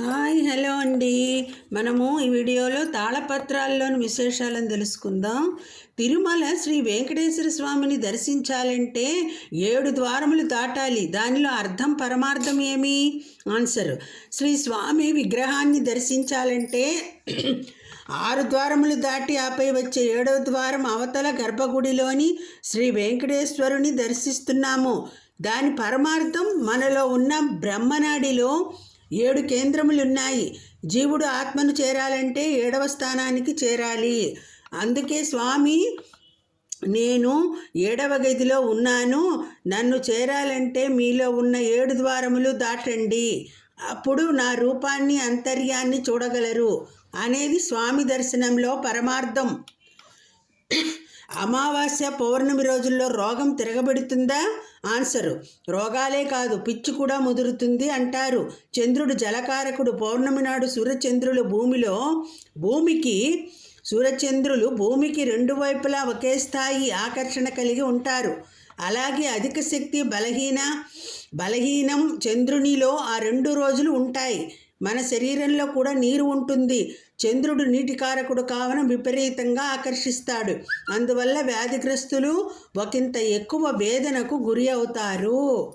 Hi hello అండి. మనము ఈ వీడియోలో తాళపత్రాల్లోని విశేషాలను తెలుసుకుందాం. తిరుమల శ్రీ వెంకటేశ్వర స్వామిని దర్శించాలంటే ఏడు ద్వారములు దాటాలి. దానిలో అర్థం పరమార్థం ఏమి? ఆన్సర్. శ్రీ స్వామి విగ్రహాన్ని దర్శించాలంటే ఆరు ద్వారములు దాటి ఆపై వచ్చే ఏడవ ద్వారం అవతల గర్భగుడిలోని శ్రీ వెంకటేశ్వరుని దర్శిస్తున్నాము. దాని పరమార్థం మనలో ఉన్న బ్రహ్మనాడిలో ఏడు కేంద్రములు ఉన్నాయి జీవుడు ఆత్మను చేరాలంటే ఏడవ స్థానానికి చేరాలి. అందుకే స్వామి నేను ఏడవ గదిలో ఉన్నాను. నన్ను చేరాలంటే మీలో ఉన్న ఏడు ద్వారములు దాటండి. అప్పుడు నా రూపాన్ని అంతర్యాన్ని చూడగలరు. అనేది స్వామి దర్శనంలో పరమార్థం. అమావాస్య పౌర్ణమి రోజుల్లో రోగం తిరగబెడుతుందా? ఆన్సరు రోగాలే కాదు పిచ్చి కూడా ముదురుతుంది అంటారు. చంద్రుడు జలకారకుడు. పౌర్ణమి నాడు సూర్యచంద్రులు భూమిలో భూమికి సూర్యచంద్రులు భూమికి రెండు వైపులా ఒకే స్థాయి ఆకర్షణ కలిగి ఉంటారు. అలాగే అధిక శక్తి బలహీన బలహీనం చంద్రునిలో ఆ రెండు రోజులు ఉంటాయి. మన శరీరంలో కూడా నీరు ఉంటుంది. చంద్రుడు నీటికారకుడు కావడం విపరీతంగా ఆకర్షిస్తాడు. అందువల్ల వ్యాధిగ్రస్తులు ఒకంత ఎక్కువ వేదనకు గురి అవుతారు.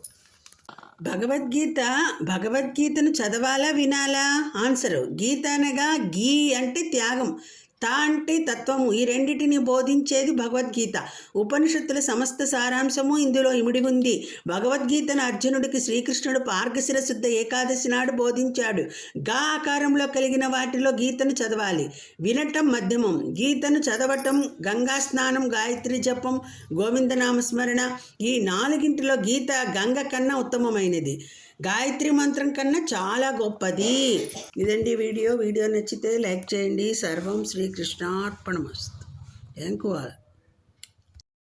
భగవద్గీత భగవద్గీతను చదవాలా వినాలా? ఆన్సరు గీత అనగా గీ అంటే త్యాగం. తా అంటే తత్వము. ఈ రెండిటిని బోధించేది భగవద్గీత. ఉపనిషత్తుల సమస్త సారాంశము ఇందులో ఇమిడి ఉంది. భగవద్గీతను అర్జునుడికి శ్రీకృష్ణుడు పార్గశిర శుద్ధ ఏకాదశి నాడు బోధించాడు. గా ఆకారంలో కలిగిన వాటిలో గీతను చదవాలి. వినటం మధ్యమం. గీతను చదవటం గంగా స్నానం గాయత్రి జపం గోవిందనామస్మరణ ఈ నాలుగింటిలో గీత గంగ కన్నా ఉత్తమమైనది. గాయత్రి మంత్రం కన్నా చాలా గొప్పది. ఇదండి వీడియో. వీడియో నచ్చితే లైక్ చేయండి. సర్వం శ్రీకృష్ణార్పణమస్తు ఎంకువ